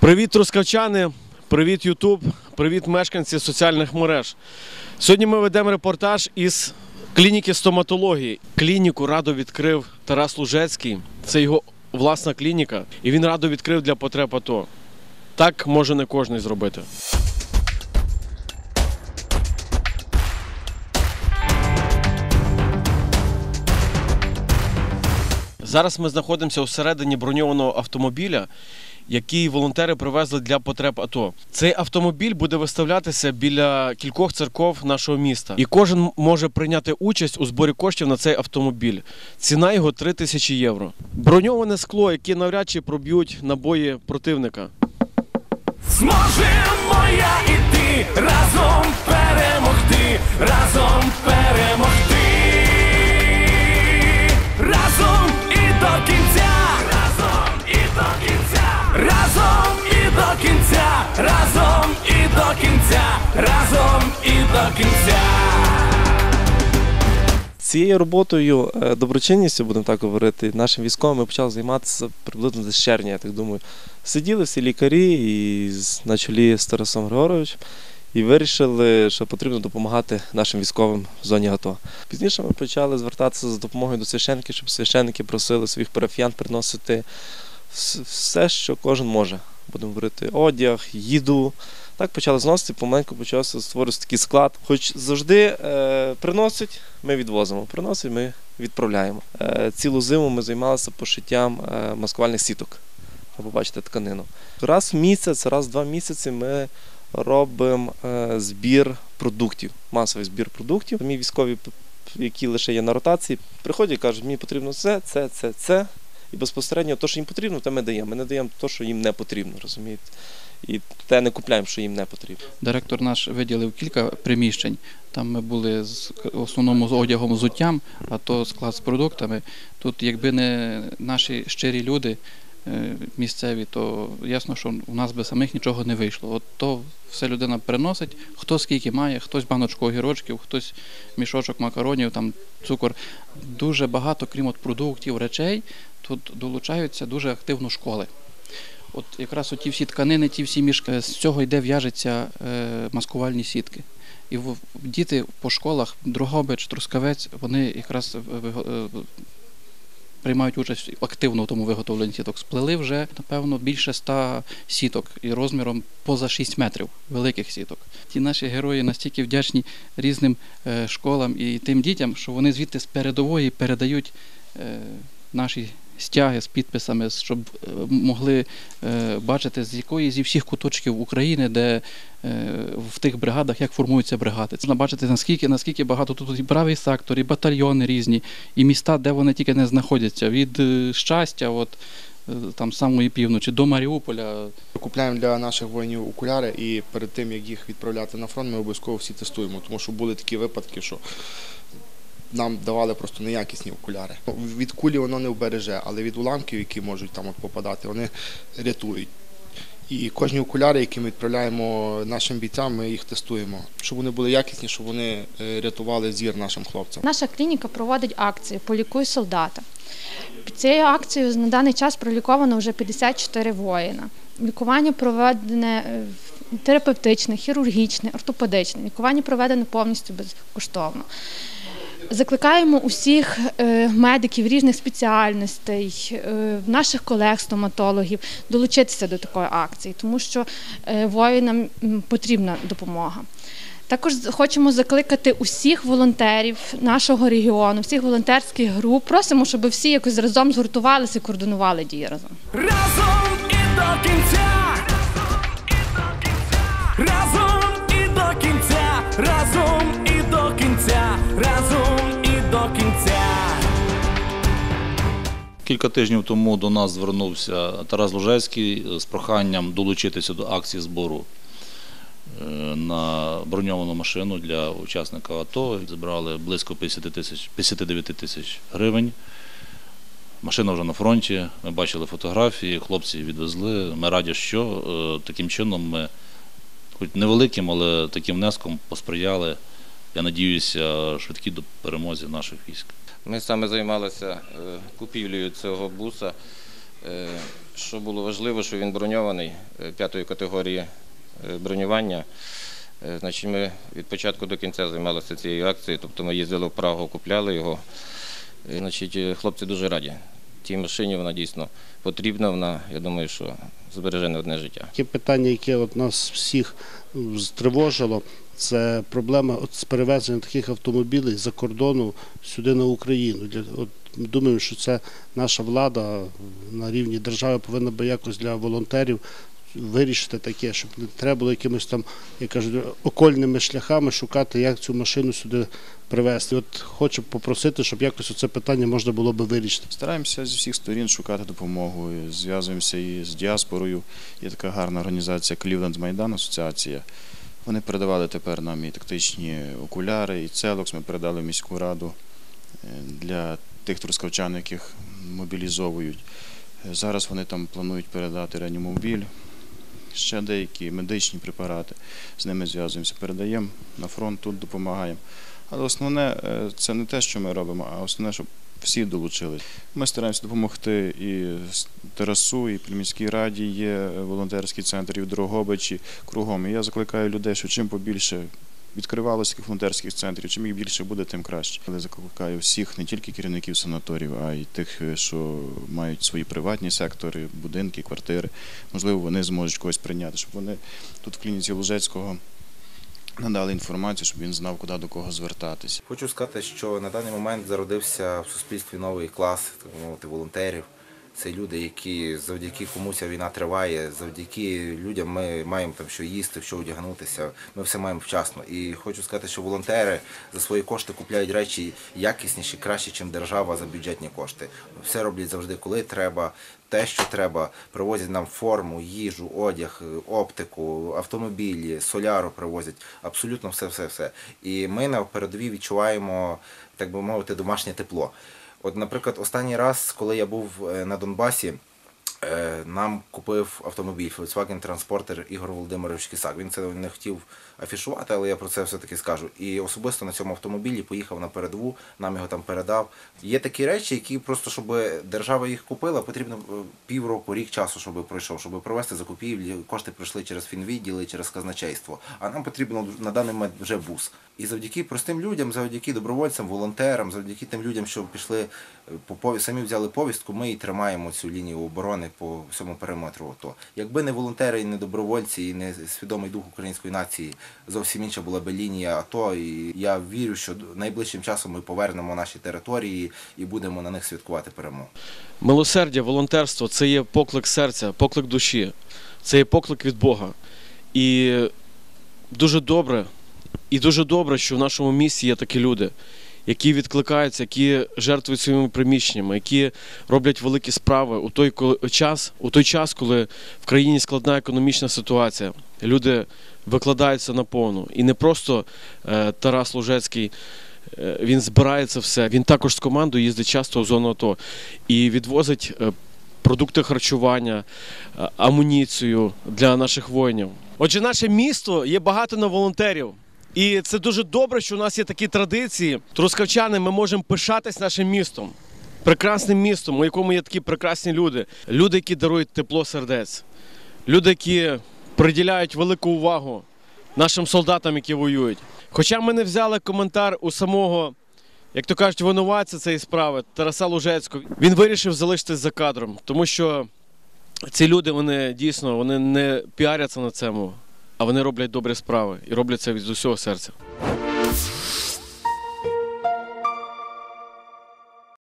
Привіт, трускавчани! Привіт, Ютуб! Привіт, мешканці соціальних мереж. Сьогодні ми ведемо репортаж із клініки стоматології. Клініку радо відкрив Тарас Лужецький. Це його власна клініка, і він радо відкрив для потреб АТО. Так може не кожен зробити. Зараз ми знаходимося всередині броньованого автомобіля, який волонтери привезли для потреб АТО. Цей автомобіль буде виставлятися біля кількох церков нашого міста, і кожен може прийняти участь у зборі коштів на цей автомобіль. Ціна його 3 тисячі євро. Броньоване скло, яке навряд чи проб'ють набої противника. Зможемо я і ти разом перемогти, разом перемогти, разом і до кінця, до кінця. Цією роботою, е, доброчинністю, будемо так говорити, нашим військовим ми почали займатися приблизно з червня, я так думаю. Сиділи всі лікарі і на чолі з Тарасом Григоровичем і вирішили, що потрібно допомагати нашим військовим в зоні АТО. Пізніше ми почали звертатися за допомогою до священників, щоб священники просили своїх парафіян приносити все, що кожен може. Будемо говорити одяг, їду. Так почали зносити, помаленьку почався створювати такий склад. Хоч завжди е, приносить, ми відвозимо. Приносить, ми відправляємо. Е, цілу зиму ми займалися пошиттям е, маскувальних сіток. Ви побачите тканину. Раз в місяць, раз в два місяці ми робимо е, збір продуктів, масовий збір продуктів. Самі військові, які лише є на ротації, приходять і кажуть, мені потрібно це, це, це, це. І безпосередньо те, що їм потрібно, те ми даємо. Ми не даємо те, що їм не потрібно, розумієте? І те не купляємо, що їм не потрібно. Директор наш виділив кілька приміщень. Там ми були з в основному з одягом, зуттям, а то склад з продуктами. Тут, якби не наші щирі люди е, місцеві, то ясно, що у нас би самих нічого не вийшло. От то все людина переносить, хто скільки має, хтось баночку огірочків, хтось мішочок макаронів, там цукор. Дуже багато, крім от продуктів, речей, тут долучаються дуже активно школи. От якраз оті всі тканини, ті всі мішки, з цього йде в'яжеться е, маскувальні сітки. І діти по школах, Дрогобич, Трускавець, вони якраз е, е, приймають участь активно в тому виготовленні сіток. Сплели вже, напевно, більше ста сіток і розміром поза 6 метрів великих сіток. Ті наші герої настільки вдячні різним школам і тим дітям, що вони звідти з передової передають наші стяги з підписами, щоб е, могли е, бачити, з якої зі всіх куточків України, де е, в тих бригадах як формуються бригади. Можна бачити, наскільки, наскільки багато тут і правий сектор, і батальйони різні, і міста, де вони тільки не знаходяться. Від щастя, от там самої півночі до Маріуполя. Купляємо для наших воїнів окуляри і перед тим, як їх відправляти на фронт, ми обов'язково всі тестуємо, тому що були такі випадки, що нам давали просто неякісні окуляри. Від кулі воно не вбереже, але від уламків, які можуть там от попадати, вони рятують. І кожні окуляри, які ми відправляємо нашим бійцям, ми їх тестуємо, щоб вони були якісні, щоб вони е, рятували зір нашим хлопцям. Наша клініка проводить акцію Полікуй солдата. Під цією акцією на даний час проліковано вже 54 воїна. Лікування проведене е, терапевтичне, хірургічне, ортопедичне. Лікування проведене повністю безкоштовно. Закликаємо усіх е, медиків різних спеціальностей, е, наших колег-стоматологів долучитися до такої акції, тому що е, воїнам потрібна допомога. Також хочемо закликати усіх волонтерів нашого регіону, всіх волонтерських груп. Просимо, щоб всі якось разом згуртувалися і координували дії разом. Разом і до кінця, разом і до кінця, разом і до кінця, разом Кілька тижнів тому до нас звернувся Тарас Лужецький з проханням долучитися до акції збору е, на броньовану машину для учасника АТО. Зібрали близько 50 тисяч, 59 тисяч гривень. Машина вже на фронті. Ми бачили фотографії, хлопці відвезли. Ми раді, що е, таким чином ми, хоч невеликим, але таким внеском посприяли, я надіюся, швидкій до перемозі наших військ. Ми саме займалися е, купівлею цього буса Е, Що було важливо, що він броньований е, п'ятої категорії бронювання. Значить, ми від початку до кінця займалися цією акцією, тобто ми їздили в Прагу, купляли його. Значить, хлопці дуже раді. Тій машині вона дійсно потрібна. Вона, я думаю, що збереже не одне життя. Таке питання, яке от нас всіх стривожило, це проблема от з перевезенням таких автомобілів за кордону сюди на Україну. От, думаємо, що це наша влада на рівні держави повинна би якось для волонтерів вирішити таке, щоб не треба було якимось там, як кажуть, окольними шляхами шукати, як цю машину сюди привезти. От хочу попросити, щоб якось це питання можна було би вирішити. Стараємося зі всіх сторін шукати допомогу. Зв'язуємося і з діаспорою. Є така гарна організація Cleveland Майдан Асоціація. Вони передавали тепер нам і тактичні окуляри, і целокс. Ми передали в міську раду е, для тих трускавчан, яких мобілізовують. Е, Зараз вони там планують передати реанімобіль, ще деякі медичні препарати. З ними зв'язуємося, передаємо на фронт, тут допомагаємо. Але основне е, це не те, що ми робимо, а основне, щоб всі долучились. Ми стараємося допомогти і Тарасу, і при міській раді є волонтерський центр, і в Дрогобичі кругом. І я закликаю людей, що чим побільше відкривалося таких волонтерських центрів, чим їх більше буде, тим краще. Але закликаю всіх, не тільки керівників санаторів, а й тих, е, що мають свої приватні сектори, будинки, квартири. Можливо, вони зможуть когось прийняти, щоб вони тут в клініці Лужецького надали інформацію, щоб він знав, куди до кого звертатися. Хочу сказати, що на даний момент зародився в суспільстві новий клас, так мовити, волонтерів. Це люди, які завдяки комусь війна триває, завдяки людям ми маємо там що їсти, що одягнутися. Ми все маємо вчасно. І хочу сказати, що волонтери за свої кошти купляють речі якісніші, краще, ніж держава за бюджетні кошти. Все роблять завжди, коли треба, те, що треба. Привозять нам форму, їжу, одяг, оптику, автомобілі, соляру привозять. Абсолютно все, все, все. І ми на передовій відчуваємо, так би мовити, домашнє тепло. От, наприклад, останній раз, коли я був е, на Донбасі, е, нам купив автомобіль Volkswagen Transporter Ігор Володимирович Кисак. Він це не хотів афішувати, але я про це все-таки скажу. І особисто на цьому автомобілі поїхав на передову, нам його там передав. Є такі речі, які просто, щоб держава їх купила, потрібно е, півроку, рік часу, щоб пройшов, щоб провести закупівлі. Кошти пройшли через фінвідділи, через казначейство. А нам потрібно на даний момент вже бус. І завдяки простим людям, завдяки добровольцям, волонтерам, завдяки тим людям, що пішли е, по пові- самі взяли повістку, ми і тримаємо цю лінію оборони по всьому периметру. АТО. Якби не волонтери, і не добровольці, і не свідомий дух української нації, зовсім інша була би лінія АТО. І я вірю, що найближчим часом ми повернемо наші території і будемо на них святкувати перемогу. Милосердя, волонтерство це є поклик серця, поклик душі, це є поклик від Бога. І дуже добре, і дуже добре, що в нашому місті є такі люди, які відкликаються, які жертвують своїми приміщеннями, які роблять великі справи у той час, у той час, коли в країні складна економічна ситуація. Люди викладаються наповну. І не просто е, Тарас Лужецький. е, Він збирає це все. Він також з командою їздить часто в зону АТО і відвозить е, продукти харчування, амуніцію для наших воїнів. Отже, наше місто є багато на волонтерів. І це дуже добре, що у нас є такі традиції. Трускавчани, ми можемо пишатись нашим містом, прекрасним містом, у якому є такі прекрасні люди. Люди, які дарують тепло сердець, люди, які приділяють велику увагу нашим солдатам, які воюють. Хоча ми не взяли коментар у самого, як то кажуть, винуватця цієї справи Тараса Лужецького, він вирішив залишитись за кадром, тому що ці люди вони дійсно вони не піаряться на цьому, а вони роблять добрі справи і роблять це від усього серця.